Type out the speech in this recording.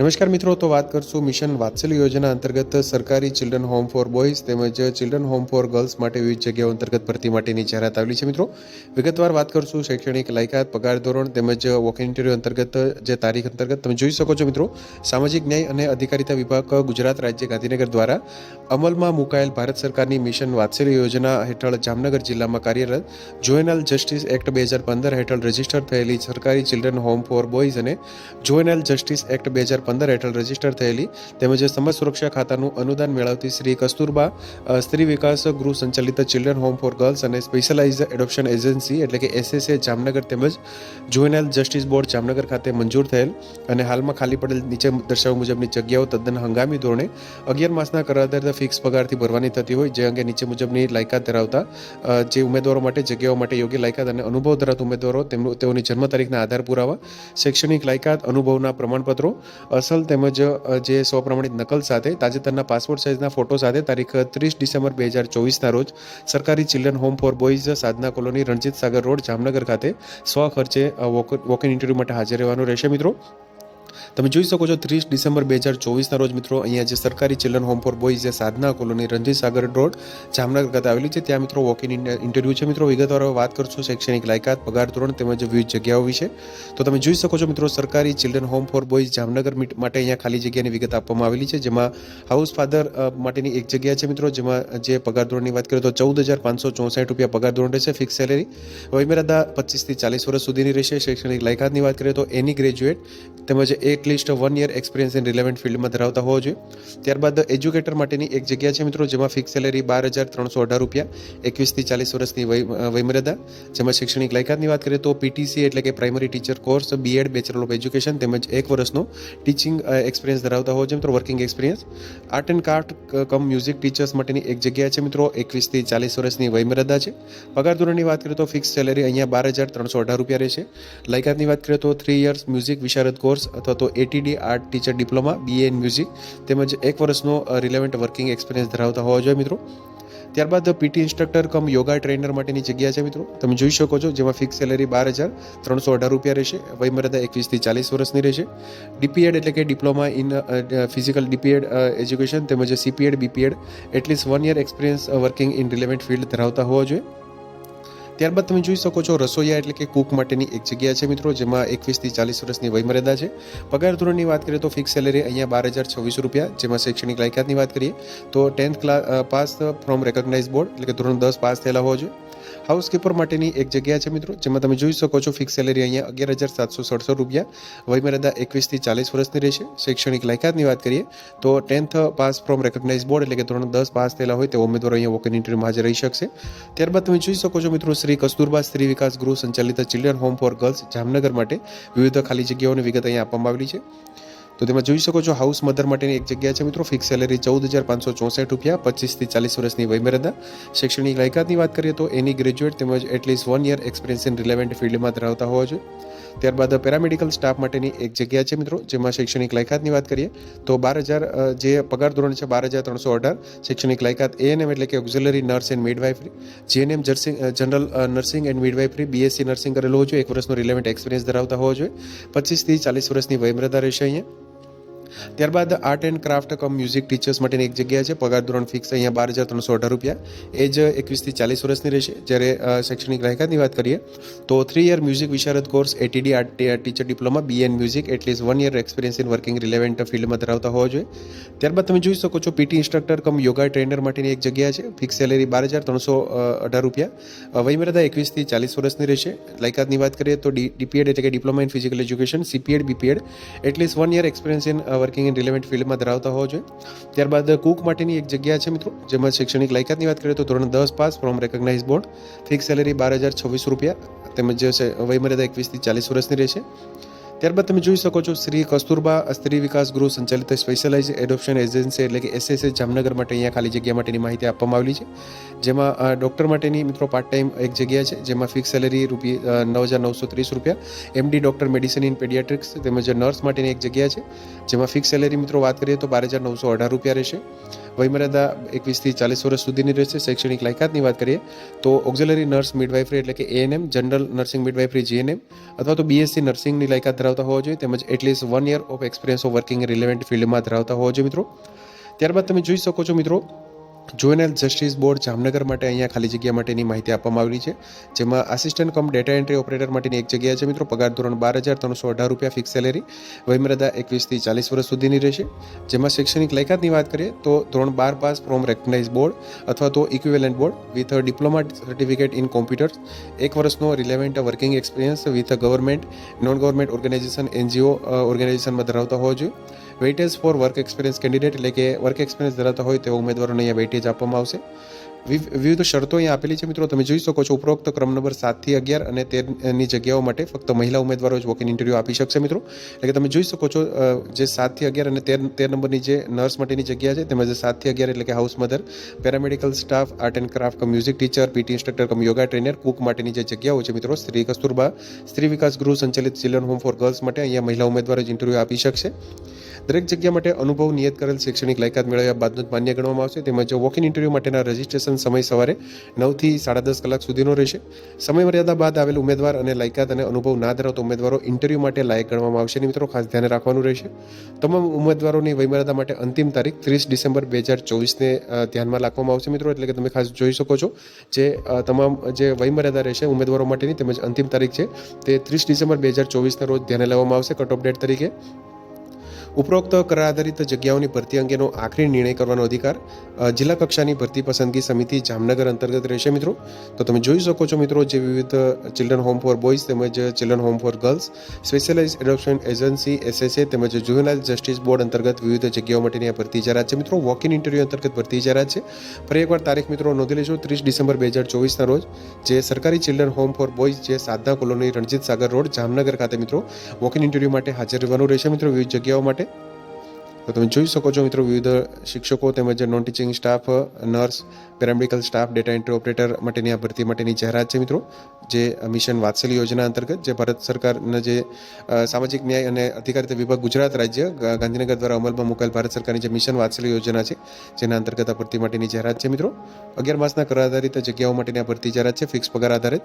નમસ્કાર મિત્રો, તો વાત કરશું મિશન વાત્સલ્ય યોજના અંતર્ગત સરકારી ચિલ્ડ્રન હોમ ફોર બોયઝ તેમજ ચિલ્ડ્રન હોમ ફોર ગર્લ્સ માટે વિવિધ જગ્યાઓ અંતર્ગત ભરતી માટેની જાહેરાત આવેલી છે મિત્રો. વિગતવાર વાત કરશું શૈક્ષણિક લાયકાત, પગાર ધોરણ તેમજ વોક ઇન્ટરવ્યુ અંતર્ગત જે તારીખ અંતર્ગત તમે જોઈ શકો છો મિત્રો. સામાજિક ન્યાય અને અધિકારિતા વિભાગ ગુજરાત રાજ્ય ગાંધીનગર દ્વારા અમલમાં મુકાયેલ ભારત સરકારની મિશન વાત્સલ્ય યોજના હેઠળ જામનગર જિલ્લામાં કાર્યરત જોએનલ જસ્ટિસ એક્ટ બે હજાર પંદર હેઠળ રજિસ્ટર થયેલી સરકારી ચિલ્ડ્રન હોમ ફોર બોયઝ અને જોએનલ જસ્ટિસ એક્ટ બે હજાર પંદર હેઠળ રજિસ્ટર થયેલી તેમજ સમાજ સુરક્ષા ખાતાનું અનુદાન મેળવતી શ્રી કસ્તુરબા સ્ત્રી વિકાસ ગૃહ સંચાલિત ચિલ્ડ્રન હોમ ફોર ગર્લ્સ અને સ્પેશિયલાઇઝ એડોપ્શન એજન્સી એટલે કે એસએસએ જામનગર તેમજ જોએનલ જસ્ટિસ બોર્ડ જામનગર ખાતે મંજૂર થયેલ અને હાલમાં ખાલી પડેલ નીચે દર્શાવ્યા મુજબની જગ્યાઓ તદ્દન હંગામી ધોરણે અગિયાર માસના કરારદાર ફિક્સ પગારથી ભરવાની થતી હોય, જે અંગે નીચે મુજબની લાયકાત ધરાવતા જે ઉમેદવારો માટે, જગ્યાઓ માટે યોગ્ય લાયકાત અને અનુભવ ધરાવતા ઉમેદવારો તેમનું તેઓની જન્મ તારીખના આધાર પુરાવા, શૈક્ષણિક લાયકાત, અનુભવના પ્રમાણપત્રો અસલ તેમજ જે સ્વ પ્રમાણિત નકલ સાથે, તાજેતરના પાસપોર્ટ સાઇઝના ફોટો સાથે તારીખ ત્રીસ ડિસેમ્બર બે હજાર ચોવીસના રોજ સરકારી children home for boys Sadhana colony Ranjit Sagar road, Jamnagar ખાતે સ્વ ખર્ચે વોક ઇન ઇન્ટરવ્યૂ માટે હાજર રહેવાનું રહેશે મિત્રો. તમે જોઈ શકો છો ત્રીસ ડિસેમ્બર બે હજાર ચોવીસના રોજ મિત્રો, અહીંયા જે સરકારી ચિલ્ડ્રન હોમ ફોર બોય જે સાધના કોલોની રણજીત સાગર રોડ, જામનગર ખાતે આવેલી છે. ત્યાં મિત્રો વોક ઇન ઇન્ટરવ્યૂ છે મિત્રો. વિગતવાર વાત કરશું શૈક્ષણિક લાયકાત, પગાર ધોરણ તેમજ વિવિધ જગ્યાઓ વિશે. તો તમે જોઈ શકો છો મિત્રો, સરકારી children home for boys Jamnagar meet- માટે અહીંયા ખાલી જગ્યાની વિગત આપવામાં આવેલી છે. જેમાં હાઉસ ફાધર માટેની એક જગ્યા છે મિત્રો, જેમાં જે પગાર ધોરણની વાત કરીએ તો ચૌદ હજાર પાંચસો ચોસઠ રૂપિયા પગાર ધોરણ રહેશે ફિક્સ સેલેરી વયમર્યાદા પચીસથી ચાલીસ વર્ષ સુધીની રહેશે. શૈક્ષણિક લાયકાતની વાત કરીએ તો એની ગ્રેજ્યુએટ તેમજ at least one year experience in relevant ફિલ્ડમાં ધરાવતા હોવો જોઈએ. ત્યારબાદ એજ્યુકેટર માટેની એક જગ્યા છે મિત્રો, જેમાં ફિક્સ સેલેરી બાર હજાર ત્રણસો અઢાર રૂપિયા, એકવીસથી ચાલીસ વર્ષની વયમર્યાદા. જેમાં શૈક્ષણિક લાયકાતની વાત કરીએ તો પીટીસી એટલે કે primary teacher course BEd bachelor of education તેમજ એક વર્ષનો ટીચિંગ એક્સપિરિયન્સ ધરાવતા હોવો જોઈએ મિત્રો working experience art and craft cum music teachers માટેની એક જગ્યા છે મિત્રો, એકવીસથી ચાલીસ વર્ષની વયમર્યાદા છે. પગાર ધોરણની વાત કરીએ તો ફિક્સ સેલેરી અહીંયા બાર હજાર ત્રણસો અઢાર રૂપિયા રહેશે. લાયકાતની વાત કરીએ તો three years music Visharad course અથવા તો ATD art teacher diploma BA in music તેમજ એક વર્ષનો રિલેવન્ટ વર્કિંગ એક્સપિરિયન્સ ધરાવતા હોવા જોઈએ મિત્રો. ત્યારબાદ PT instructor cum yoga trainer માટેની જગ્યા છે મિત્રો. તમે જોઈ શકો છો જેમાં ફિક્સ સેલેરી બાર હજાર, ત્રણસો અઢાર રૂપિયા રહેશે, વયમર્યાદા એકવીસથી ચાલીસ વર્ષની રહેશે. ડીપીએડ એટલે કે diploma in physical DPEd education તેમજ CPEd BPEd at least one year experience working in relevant field ધરાવતા હોવા જોઈએ. ત્યારબાદ તમે જોઈ શકો છો રસોઈયા એટલે કે કુક માટેની એક જગ્યા છે મિત્રો, જેમાં એકવીસથી ચાલીસ વર્ષની વયમર્યાદા છે. પગાર ધોરણની વાત કરીએ તો ફિક્સ સેલેરી અહીંયા બાર હજાર છવ્વીસ રૂપિયા, જેમાં શૈક્ષણિક લાયકાતની વાત કરીએ તો tenth class pass from recognise board એટલે કે ધોરણ દસ પાસ થયેલા હોવા જોઈએ. હાઉસકીપર માટેની એક જગ્યા છે મિત્રો, જેમાં તમે જોઈ શકો છો ફિક્સ સેલેરી અહીંયા અગિયાર હજાર સાતસો સડસઠ રૂપિયા, વયમર્યાદા એકવીસથી ચાલીસ વર્ષની રહેશે. શૈક્ષણિક લાયકાતની વાત કરીએ, તો tenth pass from recognise board એટલે કે ધોરણ દસ પાસ થયેલા હોય તેઓ ઉમેદવારો અહીંયા વોકિંગ ઇન્ટરવ્યુમાં હાજર રહી શકશે. ત્યારબાદ તમે જોઈ શકો છો મિત્રો, શ્રી કસ્તુરબા સ્ત્રી વિકાસ ગૃહ સંચાલિત children home for girls Jamnagar માટે વિવિધ ખાલી જગ્યાઓની વિગત અહીંયા આપવામાં આવેલી છે. તો તેમાં જોઈ શકો છો હાઉસ મધર માટેની એક જગ્યા છે મિત્રો. ફિક્સ સેલેરી ચૌદ હજાર પાંચસો ચોસઠ રૂપિયા, પચીસથી ચાલીસ વર્ષની વયમર્યાદા શૈક્ષણિક લાયકાતની વાત કરીએ તો એની ગ્રેજ્યુએટ તેમજ at least one year experience in relevant ફિલ્ડમાં ધરાવતા હોવા જોઈએ. ત્યારબાદ પેરામેડિકલ સ્ટાફ માટેની એક જગ્યા છે મિત્રો, જેમાં શૈક્ષણિક લાયકાતની વાત કરીએ તો બાર હજાર જે પગાર ધોરણ છે બાર હજાર ત્રણસો અઢાર. શૈક્ષણિક લાયકાત એએનએમ એટલે કે auxiliary nurse and midwifery GNM nursing general nursing and midwifery BSc nursing કરેલો હોવો જોઈએ. એક વર્ષનો રિલેવન્ટ એક્સપિરિયન્સ ધરાવતા હોવો જોઈએ. પચીસથી ચાલીસ વર્ષની વયમર્યાદા રહેશે અહીંયા. ત્યારબાદ art and craft cum music teachers માટેની એક જગ્યા છે. પગાર ધોરણ ફિક્સ અહીંયા બાર હજાર ત્રણસો અઢાર રૂપિયા. એજ એકવીસથી ચાલીસ વર્ષની રહેશે. જ્યારે શૈક્ષણિક લાયકાતની વાત કરીએ, તો three year music Visharad course ATD art teacher diploma B in music at least one year experience in working relevant ફિલ્ડમાં ધરાવતા હોવા જોઈએ. ત્યારબાદ તમે જોઈ શકો છો PT instructor cum yoga trainer માટેની એક જગ્યા છે. ફિક્સ સેલેરી બાર હજાર ત્રણસો અઢાર રૂપિયા. વયમર્યાદા એકવીસથી ચાલીસ વર્ષની રહેશે. લાયકાતની વાત કરીએ તો ડીપીએડ એટલે કે diploma in physical education CPEd BPEd at least one year experience in working and relevant ફિલ્ડમાં ધરાવતા હોવો જોઈએ. ત્યારબાદ કુક માટેની એક જગ્યા છે મિત્રો, જેમાં શૈક્ષણિક લાયકાતની વાત કરીએ તો ધોરણ દસ pass from recognise board fix salary બાર હજાર છવ્વીસ રૂપિયા, તેમજ વયમર્યાદા એકવીસથી ચાલીસ વર્ષની રહેશે. ત્યારબાદ તમે જોઈ શકો છો શ્રી કસ્તુરબા સ્ત્રી વિકાસ ગૃહ સંચાલિત સ્પેશિયલાઇઝ એડોપ્શન એજન્સી એટલે કે એસએસએ જામનગર માટે અહીંયા ખાલી જગ્યા માટેની માહિતી આપવામાં આવેલી છે. જેમાં ડૉક્ટર માટેની મિત્રો પાર્ટ ટાઈમ એક જગ્યા છે, જેમાં ફિક્સ સેલેરી રૂપિયા નવ હજાર નવસો ત્રીસ રૂપિયા. MD doctor medicine in paediatrics તેમજ નર્સ માટેની એક જગ્યા છે, જેમાં ફિક્સ સેલેરી મિત્રો વાત કરીએ તો બાર હજાર નવસો અઢાર રૂપિયા રહેશે. વયમર્યાદા એકવીસથી ચાલીસ વર્ષ સુધીની રહેશે શૈક્ષણિક લાયકાતની વાત કરીએ તો ઓક્ઝિલરી નર્સ મિડવાઇફરી એટલે કે ANM general nursing midwifery GNM અથવા તો બીએસસી નર્સિંગની લાયકાત ધરાવતા હોવા જોઈએ તેમજ at least one year of experience of working relevant ફિલ્ડમાં ધરાવતા હોવા જોઈએ મિત્રો. ત્યારબાદ તમે જોઈ શકો છો મિત્રો જોઇનલ જસ્ટિસ બોર્ડ જામનગર માટે અહીંયા ખાલી જગ્યા માટેની માહિતી આપવામાં આવેલી છે, જેમાં assistant cum data entry operator માટેની એક જગ્યા છે મિત્રો, પગાર ધોરણ બાર હજાર ત્રણસો અઢાર રૂપિયા ફિક્સ સેલેરી વયમર્યાદા એકવીસથી ચાલીસ વર્ષ સુધીની રહેશે. જેમાં શૈક્ષણિક લાયકાતની વાત કરીએ, તો ધોરણ બાર પાસ ફ્રોમ રેકગ્નાઇઝ બોર્ડ અથવા તો equivalent board with diploma certificate in computers એક વર્ષનો relevant working experience with government non government organisation NGO ઓર્ગેનાઇઝેશનમાં ધરાવતા હોવો જોઈએ. Weightage for work experience candidate એટલે કે વર્ક એક્સપિરિયન્સ ધરાવતા હોય તેવા ઉમેદવારોને અહીંયા વેઇટેજ આપવામાં આવશે. વિવિધ શરતો અહીં આપેલી છે મિત્રો. તમે જોઈ શકો છો, ઉપરોક્ત ક્રમ નંબર સાતથી અગિયાર અને તેરની જગ્યાઓ માટે ફક્ત મહિલા ઉમેદવારો જ વોકિંગ ઇન્ટરવ્યૂ આપી શકશે મિત્રો. એટલે કે તમે જોઈ શકો છો જે સાતથી અગિયાર અને તેર તેર નંબરની જે નર્સ માટેની જગ્યા છે, તેમજ સાતથી અગિયાર એટલે કે house mother paramedical staff art and craft cum music teacher PT instructor cum yoga trainer cook માટેની જે જગ્યાઓ છે મિત્રો, શ્રી કસ્તુરબા સ્ત્રી વિકાસ ગૃહ સંચાલિત ચિલ્ડ્રન હોમ ફોર ગર્લ્સ માટે અહીંયા મહિલા ઉમેદવારો જ ઇન્ટરવ્યૂ આપી શકશે. દરેક જગ્યા માટે અનુભવ, નિયત કરેલ શૈક્ષણિક લાયકાત મેળવ્યા બાદનું જ માન્ય ગણવામાં આવશે. તેમજ વોક ઇન ઇન્ટરવ્યૂ માટેના રજિસ્ટ્રેશન સમય સવારે નવથી સાડા દસ કલાક સુધીનો રહેશે. સમય મર્યાદા બાદ આવેલ ઉમેદવાર અને લાયકાત અને અનુભવ ના ધરાવતા ઉમેદવારો ઇન્ટરવ્યૂ માટે લાયક ગણવામાં આવશે. મિત્રો, ખાસ ધ્યાન રાખવાનું રહેશે. તમામ ઉમેદવારોની વયમર્યાદા માટે અંતિમ તારીખ ત્રીસ ડિસેમ્બર બે હજાર ચોવીસને ધ્યાનમાં રાખવામાં આવશે. મિત્રો, એટલે કે તમે ખાસ જોઈ શકો છો જે તમામ જે વયમર્યાદા રહેશે ઉમેદવારો માટેની તેમજ અંતિમ તારીખ છે તે ત્રીસ ડિસેમ્બર બે હજાર ચોવીસના રોજ ધ્યાને લેવામાં આવશે. કટ ઓફ ડેટ તરીકે ઉપરોક્ત કરાર આધારિત જગ્યાઓની ભરતી અંગેનો આખરી નિર્ણય કરવાનો અધિકાર જિલ્લા કક્ષાની ભરતી પસંદગી સમિતિ જામનગર અંતર્ગત રહેશે મિત્રો. તો તમે જોઈ શકો છો મિત્રો જે વિવિધ ચિલ્ડ્રન હોમ ફોર બોયઝ તેમજ children home for girls specialise adoption agency SSA તેમજ જુવેનાઇલ જસ્ટિસ બોર્ડ અંતર્ગત વિવિધ જગ્યાઓ માટેની આ ભરતી જાહેરાત છે. મિત્રો વોક ઇન ઇન્ટરવ્યૂ અંતર્ગત ભરતી જાહેરાત છે. ફરી એકવાર તારીખ મિત્રો નોંધી લેજો, ત્રીસ ડિસેમ્બર બે હજાર ચોવીસના રોજ, જે સરકારી ચિલ્ડ્રન હોમ ફોર બોયઝ જે સાધના કોલોની રણજીત સાગર રોડ, જામનગર ખાતે મિત્રો વોક ઇન ઇન્ટરવ્યૂ માટે હાજર રહેવાનું રહેશે. મિત્રો, વિવિધ જગ્યાઓ માટે તો તમે જોઈ શકો છો મિત્રો વિવિધ શિક્ષકો તેમજ non teaching staff nurse paramedical staff data entry operator માટેની આ ભરતી માટેની જાહેરાત છે મિત્રો, જે મિશન વાત્સલ્ય યોજના અંતર્ગત જે ભારત સરકારના જે સામાજિક ન્યાય અને અધિકારિતા વિભાગ ગુજરાત રાજ્ય ગાંધીનગર દ્વારા અમલમાં મુકાયેલ ભારત સરકારની જે મિશન વાત્સલ્ય યોજના છે, જેના અંતર્ગત આ ભરતી માટેની જાહેરાત છે મિત્રો. અગિયાર માસના કર આધારિત જગ્યાઓ માટેની આ ભરતી જાહેરાત છે ફિક્સ પગાર આધારિત.